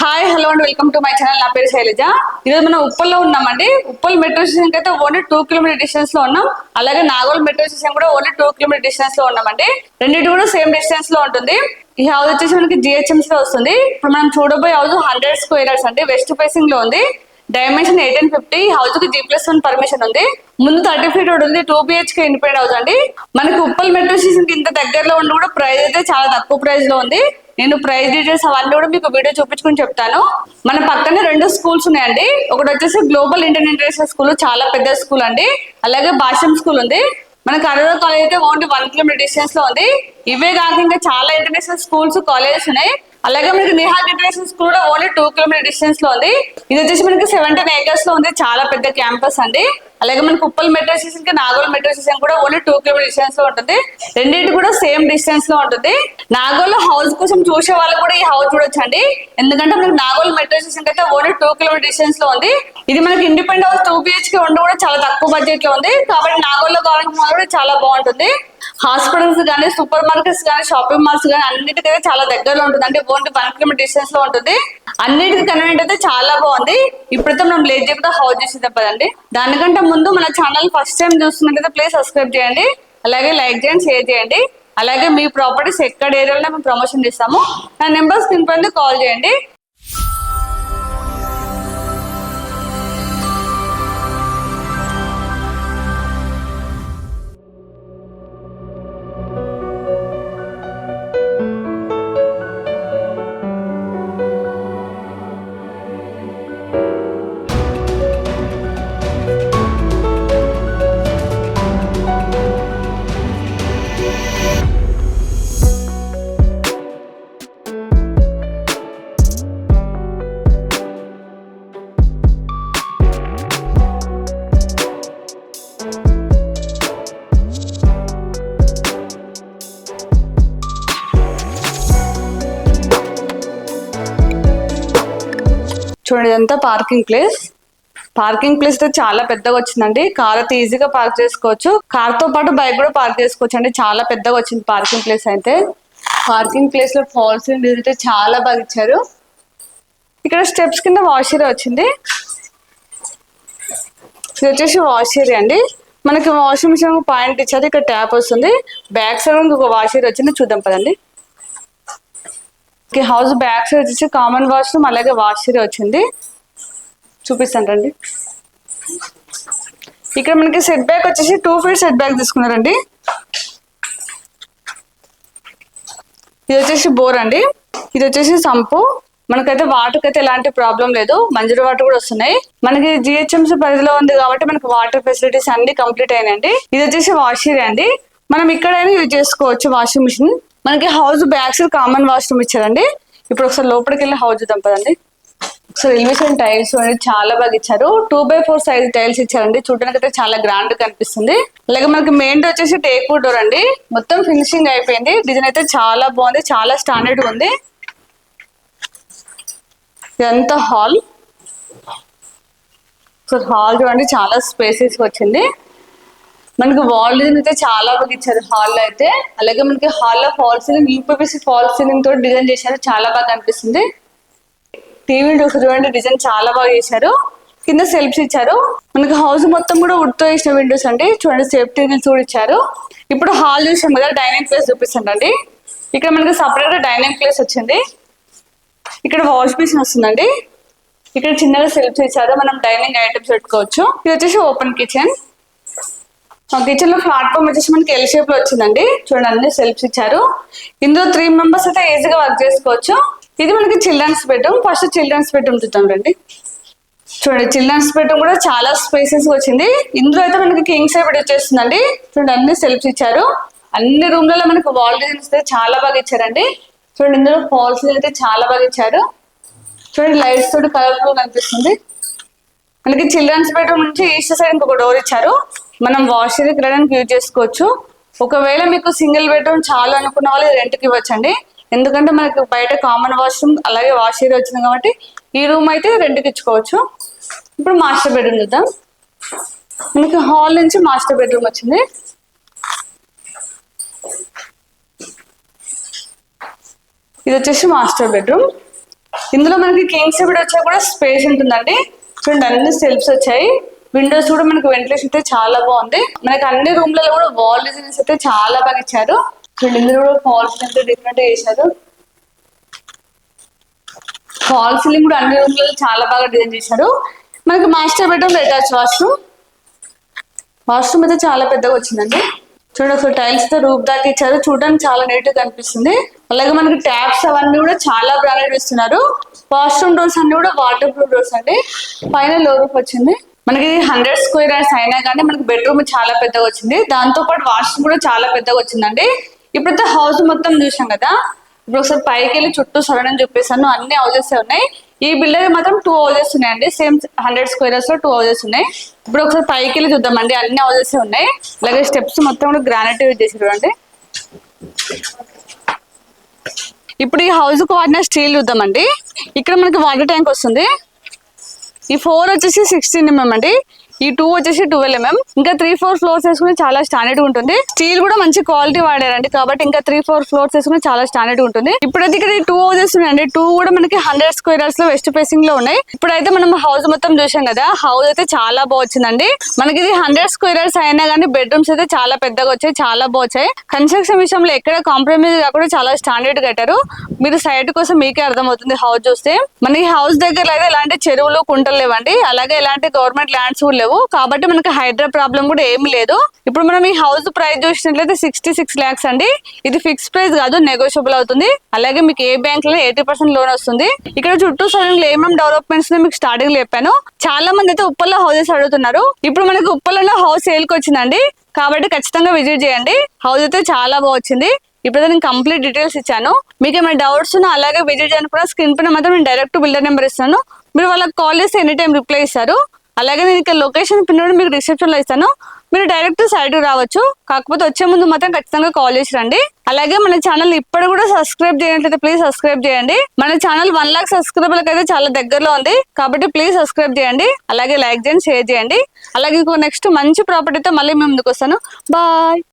Hi hello and welcome to my channel నా పేరు శైలజ. ఈరోజు మనం ఉప్పల్లో ఉన్నామండి. ఉప్పల్ మెట్రో స్టేషన్ అయితే ఓన్లీ టూ కిలోమీటర్ డిస్టెన్స్లో ఉన్నాం. అలాగే నాగోల్ మెట్రో స్టేషన్ కూడా ఓన్లీ టూ కిలోమీటర్ డిస్టెన్స్లో ఉన్నామండి. రెండింటి కూడా సేమ్ డిస్టెన్స్లో ఉంటుంది. ఈ హౌస్ వచ్చేసి మనకి జిహెచ్ఎంసీ లో వస్తుంది. ఇప్పుడు మనం చూడబోయే హౌస్ హండ్రెడ్ స్క్వేర్ అండి. వెస్ట్ ఫేసింగ్లో ఉంది. డైమెన్షన్ ఎయిట్ ఫిఫ్టీ హౌస్కి జీ ప్లస్ వన్ పర్మిషన్ ఉంది. ముందు థర్టీ ఫీట్ రోడ్ ఉంది. టూ బిహెచ్కే ఇండిపెండెంట్ హౌస్ అండి. మనకి ఉప్పల్ మెట్రో స్టేషన్కి ఇంత దగ్గరలో ఉండి కూడా ప్రైస్ అయితే చాలా తక్కువ ప్రైస్లో ఉంది. నేను ప్రైస్ డీటెయిల్స్ అవన్నీ కూడా మీకు వీడియో చూపించుకుని చెప్తాను. మన పక్కనే రెండు స్కూల్స్ ఉన్నాయండి. ఒకటి వచ్చేసి గ్లోబల్ ఇండియన్ ఇంటర్నేషనల్ స్కూల్ చాలా పెద్ద స్కూల్ అండి. అలాగే భాష్యం స్కూల్ ఉంది. మన కరోనా కాలేజ్ అయితే ఓన్లీ వన్ కిలోమీటర్ డిస్టెన్స్లో ఉంది. ఇవే కాక ఇంకా చాలా ఇంటర్నేషనల్ స్కూల్స్ కాలేజెస్ ఉన్నాయి. అలాగే మనకి నిహాల్ ఇంటర్నేషనల్ స్కూల్ కూడా ఓన్లీ టూ కిలోమీటర్ డిస్టెన్స్లో ఉంది. ఇది వచ్చేసి మనకి సెవెంటీన్ ఏకర్స్లో ఉంది. చాలా పెద్ద క్యాంపస్ అండి. అలాగే మనకి ఉప్పల్ మెట్రో స్టేషన్కి నాగోల్ మెట్రో స్టేషన్ కూడా ఓన్లీ టూ కిలోమీటర్ డిస్టెన్స్లో ఉంటుంది. రెండింటి కూడా సేమ్ డిస్టెన్స్లో ఉంటుంది. నాగోల్ హౌస్ కోసం చూసే వాళ్ళు కూడా ఈ హౌస్ చూడొచ్చండి. ఎందుకంటే మనకి నాగోల్ మెట్రో స్టేషన్ అయితే ఓన్లీ టూ కిలోమీటర్ డిస్టెన్స్లో ఉంది. ఇది మనకి ఇండిపెండెంట్ హౌస్ టూ బిహెచ్కే ఉండి కూడా చాలా తక్కువ బడ్జెట్లో ఉంది. కాబట్టి నాగోల్లో కావాలనుకున్న కూడా చాలా బాగుంటుంది. హాస్పిటల్స్ కానీ సూపర్ మార్కెట్స్ కానీ షాపింగ్ మాల్స్ కానీ అన్నిటికైతే చాలా దగ్గరలో ఉంటుంది. అంటే ఓన్లీ వన్ కిలోమీటర్ డిస్టెన్స్లో ఉంటుంది. అన్నిటికీ కన్వీనియంట్ అయితే చాలా బాగుంది. ఇప్పుడైతే మనం లేట్ చేయకుండా హౌస్ చేసి తప్పదండి దానికంటే ముందు మన ఛానల్ ఫస్ట్ టైం చూస్తున్నట్టయితే ప్లీజ్ సబ్స్క్రైబ్ చేయండి. అలాగే లైక్ చేయండి షేర్ చేయండి. అలాగే మీ ప్రాపర్టీస్ ఎక్కడ ఏరియాలో మేము ప్రమోషన్ చేస్తాము. నా నెంబర్ స్క్రీన్ పైన కాల్ చేయండి. చూడండి ఇదంతా పార్కింగ్ ప్లేస్ పార్కింగ్ ప్లేస్ అయితే చాలా పెద్దగా వచ్చిందండి. కార్ అయితే ఈజీగా పార్క్ చేసుకోవచ్చు. కార్తో పాటు బైక్ కూడా పార్క్ చేసుకోవచ్చు అండి చాలా పెద్దగా వచ్చింది పార్కింగ్ ప్లేస్ అయితే. పార్కింగ్ ప్లేస్లో ఫాల్స్ అయితే చాలా బాగా ఇచ్చారు. ఇక్కడ స్టెప్స్ కింద వాష్ ఏరియా వచ్చింది. ఇది వచ్చేసి వాష్ ఏరియా అండి. మనకి వాషింగ్ మిషన్ పాయింట్ ఇచ్చారు. ఇక్కడ ట్యాప్ వస్తుంది. బ్యాక్ సైడ్ ఇంకొక వాష్ ఏరియా వచ్చింది. చూద్దాం పదండి. హౌస్ బ్యాక్ సైడ్ వచ్చేసి కామన్ వాష్రూమ్ అలాగే వాష్ వచ్చింది. చూపిస్తాను రండి ఇక్కడ మనకి సెట్ బ్యాక్ వచ్చేసి టూ ఫీట్ సెట్ బ్యాక్ తీసుకున్నారండి. ఇది వచ్చేసి బోర్ అండి. ఇది వచ్చేసి సంపు. మనకైతే వాటర్ అయితే ఎలాంటి ప్రాబ్లం లేదు. మంజూరు వాటర్ కూడా వస్తున్నాయి. మనకి జిహెచ్ఎంసీ పరిధిలో ఉంది కాబట్టి మనకి వాటర్ ఫెసిలిటీస్ అన్ని కంప్లీట్ అయినాయండి. ఇది వచ్చేసి వాష్ అండి. మనం ఇక్కడైనా యూజ్ చేసుకోవచ్చు వాషింగ్ మిషన్. మనకి house back side common washroom ఇచ్చారండి. ఇప్పుడు ఒకసారి లోపలికి వెళ్ళి హౌస్ చూద్దాం పదండి. ఒకసారి ఎలివేషన్ టైల్స్ అనేది చాలా బాగా ఇచ్చారు. Two by four size tiles ఇచ్చారండి. చూడడానికి అయితే చాలా గ్రాండ్ కనిపిస్తుంది. అలాగే మనకి మెయిన్ డోర్ వచ్చేసి టేక్ డోర్ అండి. మొత్తం ఫినిషింగ్ అయిపోయింది. డిజైన్ అయితే చాలా బాగుంది. చాలా స్టాండర్డ్ ఉంది. ఇదంతా హాల్. సో హాల్ చూడండి. చాలా స్పేసెస్ వచ్చింది. మనకి వాల్ డిజైన్ అయితే చాలా బాగా ఇచ్చారు. హాల్లో అయితే. అలాగే మనకి హాల్లో fall ceiling UPPC fall ceiling తోటి డిజైన్ చేశారు. చాలా బాగా అనిపిస్తుంది. టీవీ చూడండి డిజైన్ చాలా బాగా చేశారు. కింద సెల్ఫ్స్ ఇచ్చారు. మనకి హౌస్ మొత్తం కూడా వుడ్తో వేసిన విండోస్ అండి. చూడండి సేఫ్టీ కూడా ఇచ్చారు. ఇప్పుడు హాల్ చూసాం కదా డైనింగ్ ప్లేస్ చూపిస్తాండి ఇక్కడ మనకి సపరేట్గా డైనింగ్ ప్లేస్ వచ్చింది. ఇక్కడ వాష్ బేసిన్ వస్తుందండి. ఇక్కడ చిన్నగా సెల్ఫ్స్ ఇచ్చారు. మనం డైనింగ్ ఐటమ్స్ పెట్టుకోవచ్చు. ఇది వచ్చేసి ఓపెన్ కిచెన్ కిచెన్లో ప్లాట్ఫామ్ వచ్చేసి మనకి ఎల్ షేప్లో వచ్చిందండి. చూడండి అన్ని సెల్ఫ్స్ ఇచ్చారు. ఇందులో త్రీ మెంబర్స్ అయితే ఈజీగా వర్క్ చేసుకోవచ్చు. ఇది మనకి children's bedroom first children's bedroom చూద్దాం రండి. చూడండి చిల్డ్రన్స్ బెడ్రూమ్ కూడా చాలా స్పేసెస్ వచ్చింది. ఇందులో అయితే మనకి కింగ్ సైడ్ వచ్చేస్తుందండి. చూడండి అన్ని సెల్ఫ్స్ ఇచ్చారు. అన్ని రూమ్లలో మనకి వాల్ డిజైన్స్ అయితే చాలా బాగా ఇచ్చారండి. చూడండి ఇందులో ఫాల్స్ అయితే చాలా బాగా ఇచ్చారు. చూడండి లైట్స్ తోటి కలర్ఫుల్ కనిపిస్తుంది. మనకి చిల్డ్రన్స్ బెడ్రూమ్ నుంచి ఈస్ట్ సైడ్ ఇంకొక డోర్ ఇచ్చారు. మనం వాష్ వెళ్ళడానికి యూజ్ చేసుకోవచ్చు. ఒకవేళ మీకు సింగిల్ బెడ్రూమ్ చాలు అనుకున్న వాళ్ళు రెంట్కి ఇవ్వచ్చండి. ఎందుకంటే మనకి బయట కామన్ వాష్రూమ్ అలాగే వాష్ ఏరియా వచ్చింది కాబట్టి ఈ రూమ్ అయితే రెంట్కి ఇచ్చుకోవచ్చు. ఇప్పుడు మాస్టర్ బెడ్రూమ్ చూద్దాం. మనకి హాల్ నుంచి మాస్టర్ బెడ్రూమ్ వచ్చింది. ఇది వచ్చేసి మాస్టర్ బెడ్రూమ్ ఇందులో మనకి కింగ్స్ బెడ్ వచ్చా కూడా స్పేస్ ఉంటుందండి. చూడండి అన్ని సెల్ఫ్స్ వచ్చాయి. విండోస్ కూడా మనకి వెంటిలేషన్ అయితే చాలా బాగుంది. మనకి అన్ని రూమ్లలో కూడా వాల్ డిజైన్స్ అయితే చాలా బాగా ఇచ్చారు. చూడండి ఇందులో కూడా ఫాల్స్ అయితే డిఫరెంట్ చేశారు. ఫాల్ సీలింగ్ కూడా అన్ని రూమ్లలో చాలా బాగా డిజైన్ చేశారు. మనకి master bedroom attach washroom? Washroom అయితే చాలా పెద్దగా వచ్చిందండి. చూడండి ఒకసారి టైల్స్తో రూప్ దాకా ఇచ్చారు. చూడడానికి చాలా నీట్గా కనిపిస్తుంది. అలాగే మనకి ట్యాప్స్ అవన్నీ కూడా చాలా బ్రాండెడ్ ఇస్తున్నారు. వాష్రూమ్ డోర్స్ అన్ని కూడా వాటర్ ప్రూఫ్ డోర్స్ అండి. పైన లో రూప్ వచ్చింది. మనకి హండ్రెడ్ స్క్వేర్ యార్డ్స్ అయినా కానీ మనకి బెడ్రూమ్ చాలా పెద్దగా వచ్చింది. దాంతో పాటు వాష్రూమ్ కూడా చాలా పెద్దగా వచ్చిందండి. ఇప్పుడైతే హౌస్ మొత్తం చూసాం కదా. ఇప్పుడు ఒకసారి పైకి వెళ్ళి చుట్టూ సరౌండింగ్ చెప్పేసాను. అన్ని హౌజెస్ ఉన్నాయి. ఈ బిల్డర్ మాత్రం టూ హౌజెస్ ఉన్నాయండి. సేమ్ హండ్రెడ్ స్క్వేర్స్లో టూ హౌజెస్ ఉన్నాయి. ఇప్పుడు ఒకసారి పైకి వెళ్ళి చూద్దామండి. అన్ని హౌజెస్ ఉన్నాయి. అలాగే స్టెప్స్ మొత్తం కూడా గ్రానైట్ యూజ్ చేసి చూడండి. ఇప్పుడు ఈ హౌస్కు వాడిన స్టీల్ చూద్దామండి. ఇక్కడ మనకి వాటర్ ట్యాంక్ వస్తుంది. ఈ ఫోర్ వచ్చేసి సిక్స్టీన్ ఎంఎం అండి. ఈ టూ వచ్చేసి ట్వెల్వ్ ఎంఎం ఇంకా త్రీ ఫోర్ ఫ్లోర్స్ వేసుకుని చాలా స్టాండర్డ్ ఉంటుంది. స్టీల్ కూడా మంచి క్వాలిటీ వాడారండి. కాబట్టి ఇంకా త్రీ ఫోర్ ఫ్లోర్స్ వేసుకుని చాలా స్టాండర్డ్ ఉంటుంది. ఇప్పుడైతే ఇక్కడ టూ హౌసెస్ ఉన్నాయండి. టూ కూడా మనకి హండ్రెడ్ స్క్వేర్స్లో వెస్ట్ ఫేసింగ్లో ఉన్నాయి. ఇప్పుడైతే మనం హౌస్ మొత్తం చూసాం కదా హౌస్ అయితే చాలా బాగా మనకి ఇది హండ్రెడ్ స్క్వేర్స్ అయినా కానీ బెడ్రూమ్స్ అయితే చాలా పెద్దగా వచ్చాయి చాలా బాగా కన్స్ట్రక్షన్ విషయంలో ఎక్కడ కాంప్రమైజ్ కాకుండా చాలా స్టాండర్డ్ కట్టారు. మీరు సైట్ కోసం మీకే అర్థమవుతుంది హౌస్ చూస్తే. మనకి హౌస్ దగ్గర అయితే ఎలాంటి చెరువులు కుంటలు లేవండి. అలాగే ఎలాంటి గవర్నమెంట్ ల్యాండ్స్ కూడా ఉండవు కాబట్టి మనకి హైడ్రా ప్రాబ్లం కూడా ఏం లేదు. ఇప్పుడు మనం ఈ హౌస్ ప్రైస్ చూసినట్లయితే సిక్స్టీ సిక్స్ ల్యాక్స్ అండి. ఇది ఫిక్స్ ప్రైస్ కాదు నెగోషియబుల్ అవుతుంది. అలాగే మీకు ఏ బ్యాంక్లో ఎయిటీ పర్సెంట్ లోన్ వస్తుంది. ఇక్కడ చుట్టూ సరైన ఏమేమి డెవలప్మెంట్స్ మీకు స్టార్టింగ్ చెప్పాను. చాలా మంది అయితే ఉప్పల్లో హౌసెస్ అడుగుతున్నారు. ఇప్పుడు మనకి ఉప్పల్లో హౌస్ సేల్కి వచ్చిందండి. కాబట్టి ఖచ్చితంగా విజిట్ చేయండి. హౌస్ అయితే చాలా బాగుంది వచ్చింది. ఇప్పుడు నేను కంప్లీట్ డీటెయిల్స్ ఇచ్చాను. మీకు ఏమైనా డౌట్స్ ఉన్నా అలాగే విజిట్ చేయడానికి కూడా స్క్రీన్ పైన మాత్రం నేను డైరెక్ట్ బిల్డర్ నెంబర్ ఇస్తాను. మీరు వాళ్ళకి కాల్ చేస్తే ఎనీ టైం రిప్లై ఇస్తారు. అలాగే నేను ఇక్కడ లొకేషన్ పిన్ కూడా మీకు డిస్క్రిప్షన్లో ఇస్తాను. మీరు డైరెక్ట్ సైడ్ రావచ్చు. కాకపోతే వచ్చే ముందు మాత్రం ఖచ్చితంగా కాల్ చేసి రండి. అలాగే మన ఛానల్ ఇప్పుడు కూడా సబ్స్క్రైబ్ చేయనట్లయితే ప్లీజ్ సబ్స్క్రైబ్ చేయండి. మన ఛానల్ వన్ లాక్ సబ్స్క్రైబర్లకు అయితే చాలా దగ్గరలో ఉంది. కాబట్టి ప్లీజ్ సబ్స్క్రైబ్ చేయండి. అలాగే లైక్ చేయండి షేర్ చేయండి. అలాగే ఇంకో నెక్స్ట్ మంచి ప్రాపర్టీతో మళ్ళీ మేము ముందుకు వస్తాను. బాయ్